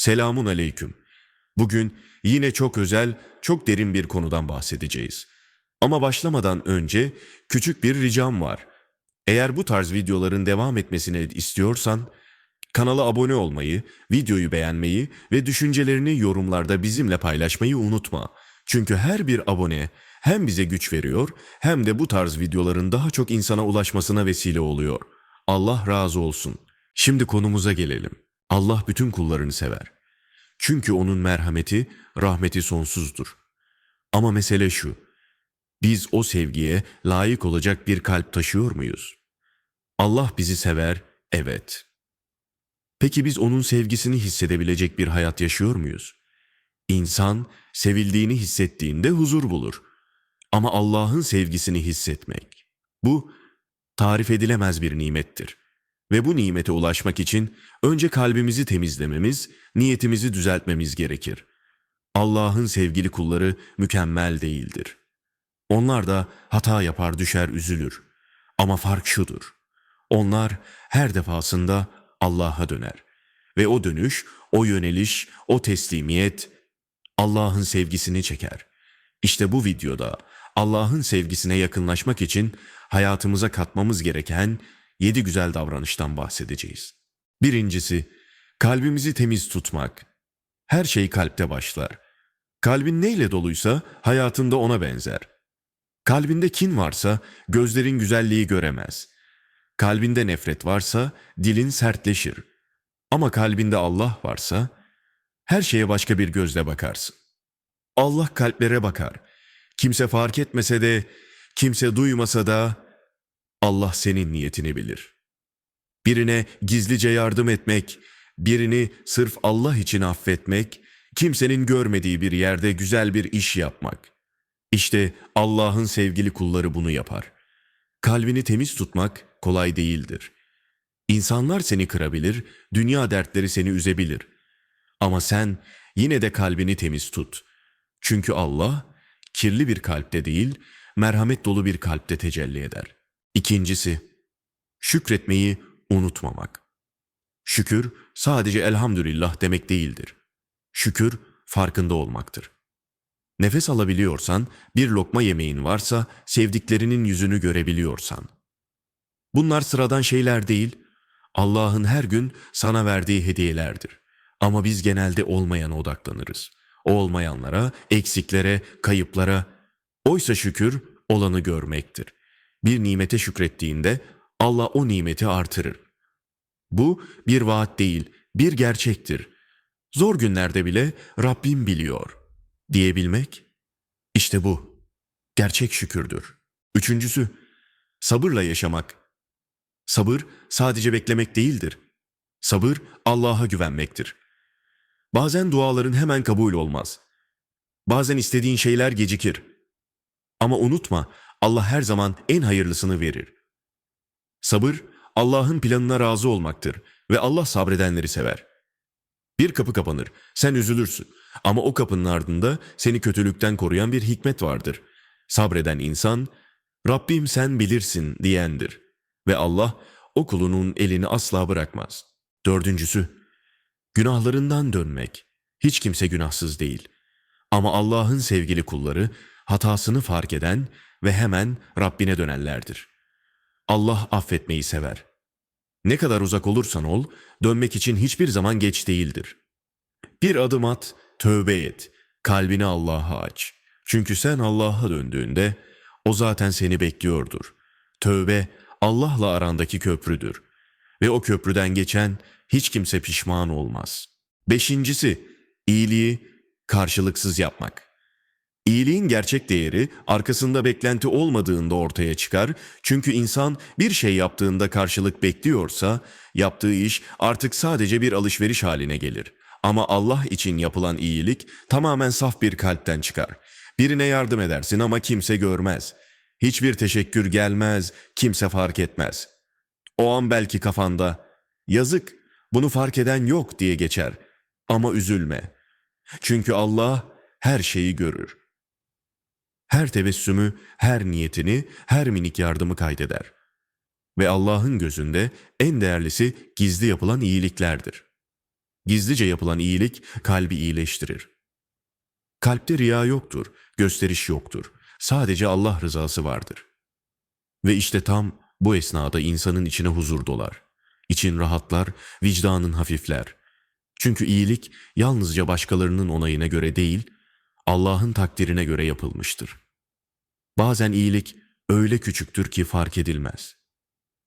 Selamun aleyküm. Bugün yine çok özel, çok derin bir konudan bahsedeceğiz. Ama başlamadan önce küçük bir ricam var. Eğer bu tarz videoların devam etmesini istiyorsan, kanala abone olmayı, videoyu beğenmeyi ve düşüncelerini yorumlarda bizimle paylaşmayı unutma. Çünkü her bir abone hem bize güç veriyor hem de bu tarz videoların daha çok insana ulaşmasına vesile oluyor. Allah razı olsun. Şimdi konumuza gelelim. Allah bütün kullarını sever. Çünkü onun merhameti, rahmeti sonsuzdur. Ama mesele şu. Biz o sevgiye layık olacak bir kalp taşıyor muyuz? Allah bizi sever, evet. Peki biz onun sevgisini hissedebilecek bir hayat yaşıyor muyuz? İnsan sevildiğini hissettiğinde huzur bulur. Ama Allah'ın sevgisini hissetmek, bu tarif edilemez bir nimettir. Ve bu nimete ulaşmak için önce kalbimizi temizlememiz, niyetimizi düzeltmemiz gerekir. Allah'ın sevgili kulları mükemmel değildir. Onlar da hata yapar düşer üzülür. Ama fark şudur. Onlar her defasında Allah'a döner. Ve o dönüş, o yöneliş, o teslimiyet Allah'ın sevgisini çeker. İşte bu videoda Allah'ın sevgisine yakınlaşmak için hayatımıza katmamız gereken yedi güzel davranıştan bahsedeceğiz. Birincisi, kalbimizi temiz tutmak. Her şey kalpte başlar. Kalbin neyle doluysa hayatında ona benzer. Kalbinde kin varsa gözlerin güzelliği göremez. Kalbinde nefret varsa dilin sertleşir. Ama kalbinde Allah varsa her şeye başka bir gözle bakarsın. Allah kalplere bakar. Kimse fark etmese de, kimse duymasa da Allah senin niyetini bilir. Birine gizlice yardım etmek, birini sırf Allah için affetmek, kimsenin görmediği bir yerde güzel bir iş yapmak. İşte Allah'ın sevgili kulları bunu yapar. Kalbini temiz tutmak kolay değildir. İnsanlar seni kırabilir, dünya dertleri seni üzebilir. Ama sen yine de kalbini temiz tut. Çünkü Allah kirli bir kalpte değil, merhamet dolu bir kalpte tecelli eder. İkincisi, şükretmeyi unutmamak. Şükür sadece elhamdülillah demek değildir. Şükür farkında olmaktır. Nefes alabiliyorsan, bir lokma yemeğin varsa, sevdiklerinin yüzünü görebiliyorsan. Bunlar sıradan şeyler değil, Allah'ın her gün sana verdiği hediyelerdir. Ama biz genelde olmayana odaklanırız. O olmayanlara, eksiklere, kayıplara. Oysa şükür olanı görmektir. Bir nimete şükrettiğinde Allah o nimeti artırır. Bu bir vaat değil, bir gerçektir. Zor günlerde bile Rabbim biliyor diyebilmek işte bu. Gerçek şükürdür. Üçüncüsü sabırla yaşamak. Sabır sadece beklemek değildir. Sabır Allah'a güvenmektir. Bazen duaların hemen kabul olmaz. Bazen istediğin şeyler gecikir. Ama unutma Allah her zaman en hayırlısını verir. Sabır Allah'ın planına razı olmaktır ve Allah sabredenleri sever. Bir kapı kapanır, sen üzülürsün ama o kapının ardında seni kötülükten koruyan bir hikmet vardır. Sabreden insan, Rabbim sen bilirsin diyendir ve Allah o kulunun elini asla bırakmaz. Dördüncüsü, günahlarından dönmek. Hiç kimse günahsız değil. Ama Allah'ın sevgili kulları hatasını fark eden ve hemen Rabbine dönenlerdir. Allah affetmeyi sever. Ne kadar uzak olursan ol, dönmek için hiçbir zaman geç değildir. Bir adım at, tövbe et, kalbini Allah'a aç. Çünkü sen Allah'a döndüğünde o zaten seni bekliyordur. Tövbe Allah'la arandaki köprüdür. Ve o köprüden geçen hiç kimse pişman olmaz. Beşincisi, iyiliği karşılıksız yapmak. İyiliğin gerçek değeri arkasında beklenti olmadığında ortaya çıkar. Çünkü insan bir şey yaptığında karşılık bekliyorsa yaptığı iş artık sadece bir alışveriş haline gelir. Ama Allah için yapılan iyilik tamamen saf bir kalpten çıkar. Birine yardım edersin ama kimse görmez. Hiçbir teşekkür gelmez, kimse fark etmez. O an belki kafanda yazık bunu fark eden yok diye geçer. Ama üzülme. Çünkü Allah her şeyi görür. Her tebessümü, her niyetini, her minik yardımı kaydeder. Ve Allah'ın gözünde en değerlisi gizli yapılan iyiliklerdir. Gizlice yapılan iyilik kalbi iyileştirir. Kalpte riya yoktur, gösteriş yoktur. Sadece Allah rızası vardır. Ve işte tam bu esnada insanın içine huzur dolar. İçin rahatlar, vicdanın hafifler. Çünkü iyilik yalnızca başkalarının onayına göre değil, Allah'ın takdirine göre yapılmıştır. Bazen iyilik öyle küçüktür ki fark edilmez.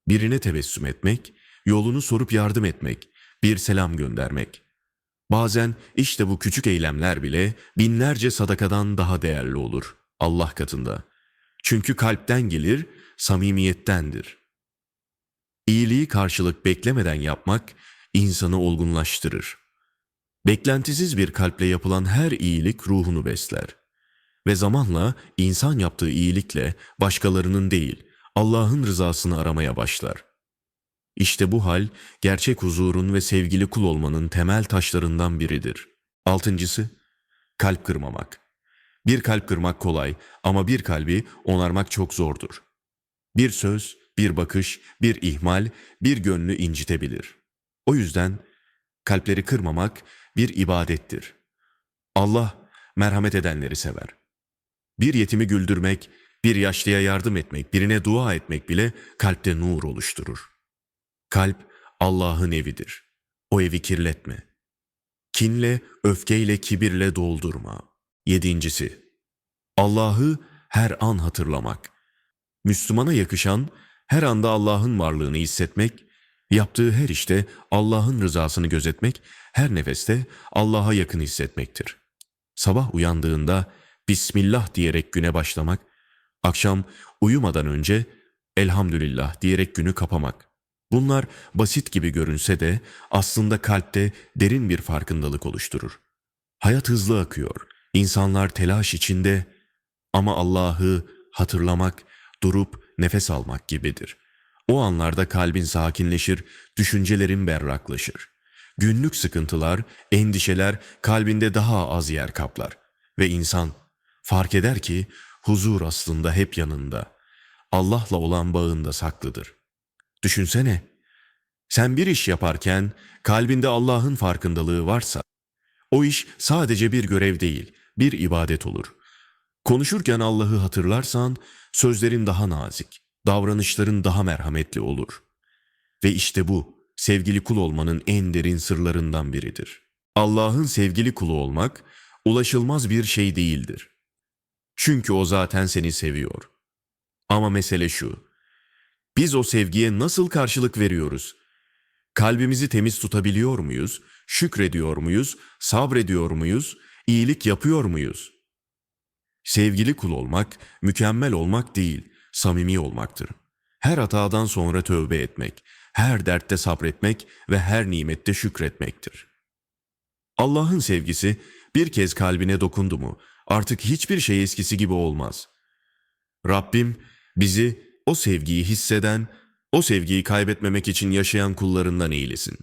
Birine tebessüm etmek, yolunu sorup yardım etmek, bir selam göndermek. Bazen işte bu küçük eylemler bile binlerce sadakadan daha değerli olur Allah katında. Çünkü kalpten gelir, samimiyettendir. İyiliği karşılık beklemeden yapmak insanı olgunlaştırır. Beklentisiz bir kalple yapılan her iyilik ruhunu besler. Ve zamanla insan yaptığı iyilikle başkalarının değil, Allah'ın rızasını aramaya başlar. İşte bu hal gerçek huzurun ve sevgili kul olmanın temel taşlarından biridir. Altıncısı, kalp kırmamak. Bir kalp kırmak kolay ama bir kalbi onarmak çok zordur. Bir söz, bir bakış, bir ihmal, bir gönlü incitebilir. O yüzden kalpleri kırmamak bir ibadettir. Allah merhamet edenleri sever. Bir yetimi güldürmek, bir yaşlıya yardım etmek, birine dua etmek bile kalpte nur oluşturur. Kalp Allah'ın evidir. O evi kirletme. Kinle, öfkeyle, kibirle doldurma. Yedincisi, Allah'ı her an hatırlamak. Müslümana yakışan her anda Allah'ın varlığını hissetmek, yaptığı her işte Allah'ın rızasını gözetmek, her nefeste Allah'a yakın hissetmektir. Sabah uyandığında Bismillah diyerek güne başlamak, akşam uyumadan önce Elhamdülillah diyerek günü kapamak. Bunlar basit gibi görünse de aslında kalpte derin bir farkındalık oluşturur. Hayat hızlı akıyor, insanlar telaş içinde ama Allah'ı hatırlamak, durup nefes almak gibidir. O anlarda kalbin sakinleşir, düşüncelerin berraklaşır. Günlük sıkıntılar, endişeler kalbinde daha az yer kaplar ve insan fark eder ki huzur aslında hep yanında. Allah'la olan bağında saklıdır. Düşünsene, sen bir iş yaparken kalbinde Allah'ın farkındalığı varsa, o iş sadece bir görev değil, bir ibadet olur. Konuşurken Allah'ı hatırlarsan sözlerin daha nazik, davranışların daha merhametli olur. Ve işte bu sevgili kul olmanın en derin sırlarından biridir. Allah'ın sevgili kulu olmak ulaşılmaz bir şey değildir. Çünkü o zaten seni seviyor. Ama mesele şu. Biz o sevgiye nasıl karşılık veriyoruz? Kalbimizi temiz tutabiliyor muyuz? Şükrediyor muyuz? Sabrediyor muyuz? İyilik yapıyor muyuz? Sevgili kul olmak, mükemmel olmak değil, samimi olmaktır. Her hatadan sonra tövbe etmek, her dertte sabretmek ve her nimette şükretmektir. Allah'ın sevgisi bir kez kalbine dokundu mu artık hiçbir şey eskisi gibi olmaz. Rabbim bizi o sevgiyi hisseden, o sevgiyi kaybetmemek için yaşayan kullarından eylesin.